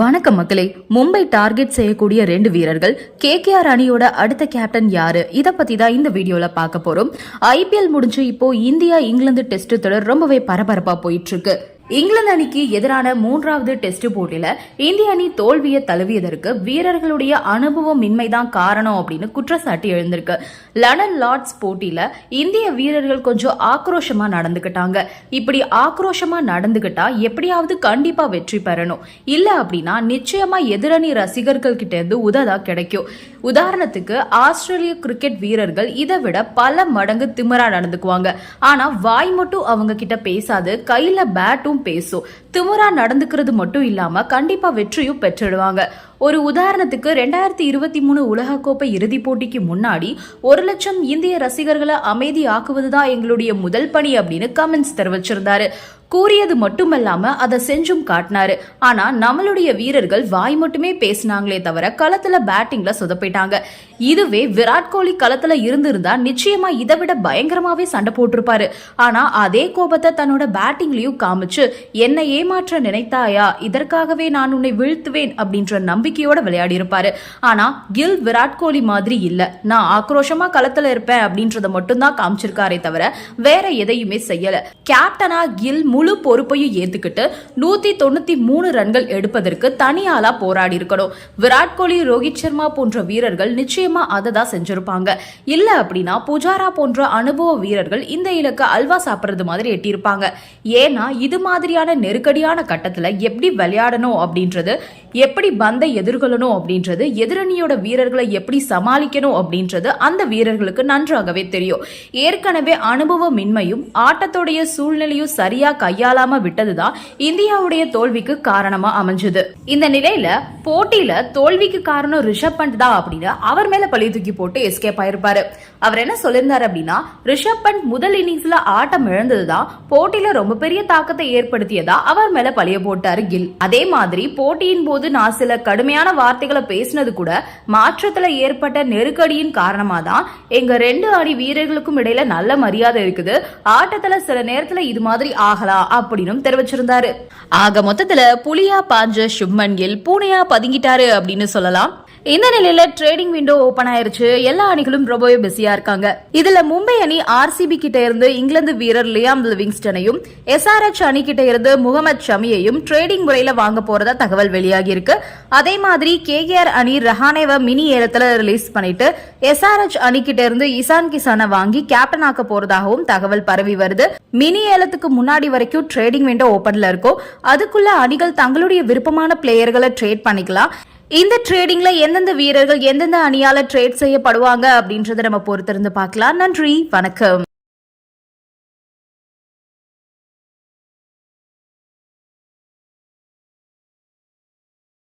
வணக்கம் மக்களே. மும்பை டார்கெட் செய்யக்கூடிய ரெண்டு வீரர்கள் கேகேஆர் அணியோட அடுத்த கேப்டன் யாரு? இதை பத்தி தான் இந்த வீடியோல பார்க்க போறோம். ஐபிஎல் முடிஞ்சு இப்போ இந்தியா இங்கிலாந்து டெஸ்ட் தொடர் ரொம்பவே பரபரப்பா போயிட்டு இருக்கு. இங்கிலாந்து அணிக்கு எதிரான மூன்றாவது டெஸ்ட் போட்டியில இந்திய அணி தோல்வியை தழுவியதற்கு வீரர்களுடைய அனுபவம் இன்மைதான் காரணம் அப்படின்னு குற்றச்சாட்டு எழுந்திருக்கு. லண்டன் லார்ட்ஸ் போட்டியில இந்திய வீரர்கள் கொஞ்சம் ஆக்ரோஷமா நடந்துக்கிட்டாங்க. இப்படி ஆக்ரோஷமா நடந்துகிட்டா எப்படியாவது கண்டிப்பா வெற்றி பெறணும். இல்ல அப்படின்னா நிச்சயமா எதிரணி ரசிகர்கள் கிட்ட இருந்து உததா கிடைக்கும். உதாரணத்துக்கு ஆஸ்திரேலிய கிரிக்கெட் வீரர்கள் இதை விட பல மடங்கு திமிரா நடந்துக்குவாங்க. ஆனா வாய் மட்டும் அவங்க கிட்ட பேசாது கையில பேட்டும் பேசும். திமிரா நடந்துக்கிறது மட்டும் இல்லாம கண்டிப்பா வெற்றியும் பெற்றுடுவாங்க. ஒரு உதாரணத்துக்கு ரெண்டாயிரத்தி இருபத்தி மூணு உலகக்கோப்பை இறுதிப் போட்டிக்கு முன்னாடி ஒரு லட்சம் இந்திய ரசிகர்களை அமைதி ஆக்குவதுதான் எங்களுடைய முதல் பணி அப்படின்னு கமெண்ட்ஸ் தெரிவிச்சிருந்தாரு. கூறியது மட்டுமல்லாம அதை செஞ்சும் காட்டினாரு. ஆனா நம்மளுடைய வீரர்கள் வாய் மட்டுமே பேசினாங்களே தவிர களத்துல பேட்டிங்ல சொதப்பிட்டாங்க. இதுவே விராட் கோலி களத்துல இருந்திருந்தா நிச்சயமா இதை விட பயங்கரமாவே சண்டை போட்டிருப்பாரு. ஆனா அதே கோபத்தை தன்னோட பேட்டிங்லயும் காமிச்சு என்னை ஏமாற்ற நினைத்தாயா? இதற்காகவே நான் உன்னை வீழ்த்துவேன் அப்படின்ற நம்பிக்கையோட விளையாடி இருப்பாரு ஆனா கில் விராட் கோலி மாதிரி இல்ல. நான் ஆக்ரோஷமா களத்துல இருப்பேன் அப்படின்றத மட்டும்தான் காமிச்சிருக்காரே தவிர வேற எதையுமே செய்யல. கேப்டனா கில் முழு பொறுப்பையும் ஏத்துக்கிட்டு நூத்தி தொண்ணூத்தி மூணு ரன்கள் எடுப்பதற்கு தனியாளா போராடி இருக்கணும் விராட் கோலி ரோஹித் சர்மா போன்ற வீரர்கள் நிச்சயமா அதை தான் செஞ்சிருப்பாங்க. இல்ல அப்படின்னா புஜாரா போன்ற அனுபவ வீரர்கள் இந்த இலக்க அல்வா சாப்பிடுறது மாதிரி எட்டியிருப்பாங்க. ஏன்னா இது மாதிரியான நெருக்கடியான கட்டத்துல எப்படி விளையாடணும் அப்படின்றது எப்படி பந்தை எதிர்கொள்ளணும் அப்படின்றது எதிரணியோட வீரர்களை எப்படி சமாளிக்கணும் அப்படின்றது அந்த வீரர்களுக்கு நன்றாகவே தெரியும். ஏற்கனவே அனுபவமின்மையும் ஆட்டத்துடைய சூழ்நிலையும் சரியா கையாளாம விட்டதுதான் இந்தியாவுடைய தோல்விக்கு காரணமா அமைஞ்சது. இந்த நிலையில போட்டியில தோல்விக்கு காரணம் ரிஷப் பண்ட் தான் அப்படின்னு அவர் மேல பழி தூக்கி போட்டு எஸ்கேப் ஆயிருப்பாரு. அவர் என்ன சொல்லியிருந்தாரு அப்படின்னா ரிஷப் பண்ட் முதல் இன்னிங்ஸ்ல ஆட்டம் இழந்ததுதான் போட்டியில ரொம்ப பெரிய தாக்கத்தை ஏற்படுத்தியதா அவர் மேல பழிய போட்டாரு கில். அதே மாதிரி போட்டியின் போது நான் சில கடுமையான வார்த்தைகளை பேசினது கூட மாற்றத்துல ஏற்பட்ட நெருக்கடியின் காரணமா தான் எங்க ரெண்டு அணி வீரர்களுக்கும் இடையில நல்ல மரியாதை இருக்குது ஆட்டத்துல சில நேரத்துல இது மாதிரி ஆகலாம் அப்படின்னு தெரிவிச்சிருந்தாரு. ஆக மொத்தத்துல புலியா பாஞ்ச சுப்மன் கில் பூனையா பதுங்கிட்டாரு அப்படின்னு சொல்லலாம். இந்த நிலையில ட்ரேடிங் விண்டோ ஓபன் ஆயிருச்சு. எல்லா அணிகளும் ரொம்பவே பிஸியா இருக்காங்க. இதுல மும்பை அணி ஆர்சிபி கிட்ட இருந்து இங்கிலாந்து வீரர் லியாம் லிவிங்ஸ்டனையும் எஸ்ஆர்எச் அணி கிட்ட இருந்து முகமது ஷமியையும் ட்ரேடிங் முறையில வாங்க போறதா தகவல் வெளியாகி இருக்கு. அதே மாதிரி கேகேஆர் அணி ரஹானேவ மினி ஏலத்துல ரிலீஸ் பண்ணிட்டு எஸ்ஆர்எச் அணி கிட்ட இருந்து இசான் கிசானை வாங்கி கேப்டன் ஆக்க போறதாகவும் தகவல் பரவி வருது. மினி ஏலத்துக்கு முன்னாடி வரைக்கும் ட்ரேடிங் விண்டோ ஓபன்ல இருக்கும். அதுக்குள்ள அணிகள் தங்களுடைய விருப்பமான பிளேயர்களை ட்ரேட் பண்ணிக்கலாம். இந்த ட்ரேடிங்ல எந்தெந்த வீரர்கள் எந்தெந்த அணியால ட்ரேட் செய்யப்படுவாங்க அப்படின்றத நம்ம பொறுத்திருந்து பார்க்கலாம். நன்றி வணக்கம்.